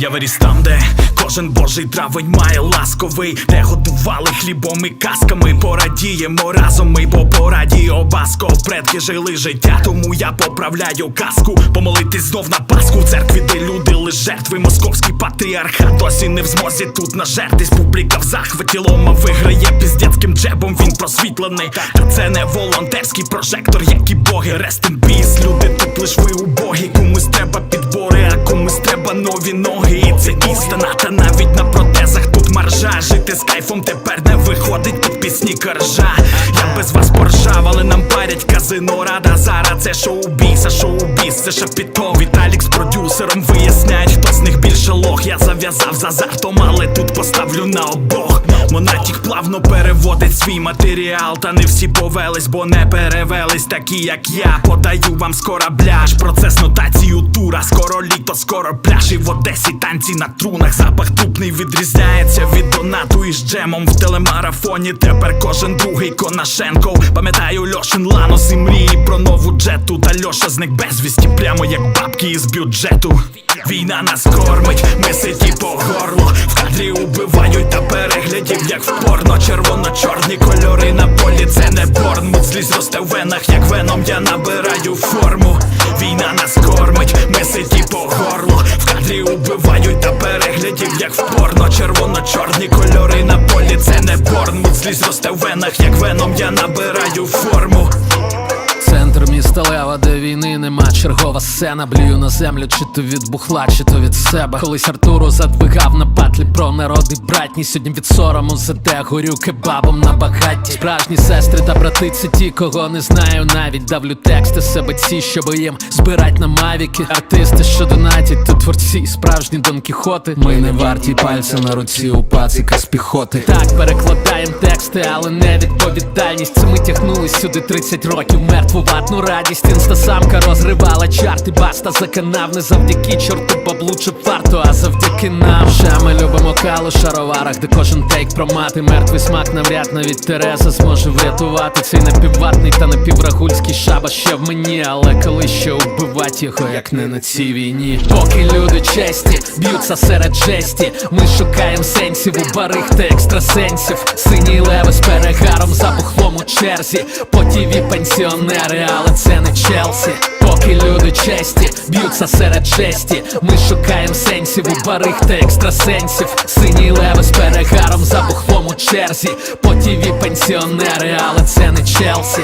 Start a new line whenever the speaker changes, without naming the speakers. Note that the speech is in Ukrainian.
Я виріс там, де кожен божий травень має ласковий, де годували хлібом і казками. Порадіємо разом ми, бо по радіо баско предки жили життя, тому я поправляю казку. Помолитись знов на Пасху в церкві, де люди лиш жертви. Московський патріархат досі не в змозі тут нажертись. Публіка в захваті лома виграє піздецьким джебом. Він просвітлений. Та це не волонтерський прожектор, як і боги. In peace, люди лиш ви убогі. Комусь треба підбори, а комусь треба нові ноги. І це істина, та навіть на протезах тут маржа. Жити з кайфом тепер не виходить під пісні коржа. Я без вас поржав, але нам парять казино рада зараз. Це шоу-біс, а шоу-біс, це шапіто. Віталік з продюсером виясняють, хто з них більше лох. Я зав'язав з азартом, але тут поставлю на обох. Монатік плавно переводить свій матеріал, та не всі повелись, бо не перевелись, такі як я. Подаю вам з корабля Аж процес нотацію тура. Скоро літо, скоро пляж і в Одесі танці на трунах. Запах трупний відрізняється від донату із джемом в телемарафоні. Тепер кожен другий Конашенко. Пам'ятаю Льошин Ланос і мрії про нову джету. Та Льоша зник безвісті, прямо як бабки із бюджету. Війна нас кормить, ми ситі по горло. Кадрі убивають та переглядів, як в порно. Червоно-чорні кольори на полі, це не Борнмут Злізь росте в венах, як веном, я набираю форму. Війна нас кормить, ми ситі по горло. В кадрі убивають та переглядів, як в порно. Червоно-чорні кольори на полі, це не Борнмут Злізь росте в венах, як веном, я набираю форму.
Центр міста Лева, де війни нема чергова сцена. Блюю на землю, чи то від бухла, чи то від себе. Колись Артуру задвигав на патлі про народи братні. Сьогодні від сорому за те горю кебабом на багатті. Справжні сестри та брати це ті, кого не знаю. Навіть давлю тексти себе ці, щоб їм збирать на мавіки. Артисти, що донатять, то творці, справжні Дон Кіхоти. Ми не варті пальця на руці у пацика з піхоти. Так перекладаємо тексти, але не відповідальність. Це ми тягнули сюди 30 років. Мертву ватну радість. Інстасамка розривала чарти. Баста заканав не завдяки чорту баблу чи фарту, а завдяки нам. вже ми любимо шароварах, де кожен тейк про мати. Мертвий смак навряд навіть Тереза зможе врятувати цей напівватний та напіврагульський шаба ще в мені. Але коли ще убивать його, як не на цій війні. Поки люди честі б'ються серед жесті. Ми шукаємо сенсів у барих та екстрасенсів. Синій леви черзі. По тіві пенсіонери, але це не Челсі. Поки люди честі б'ються серед честі. Ми шукаємо сенсів у барих та екстрасенсів. Синій леви з перегаром за бухлом у черзі. По тіві пенсіонери, але це не Челсі.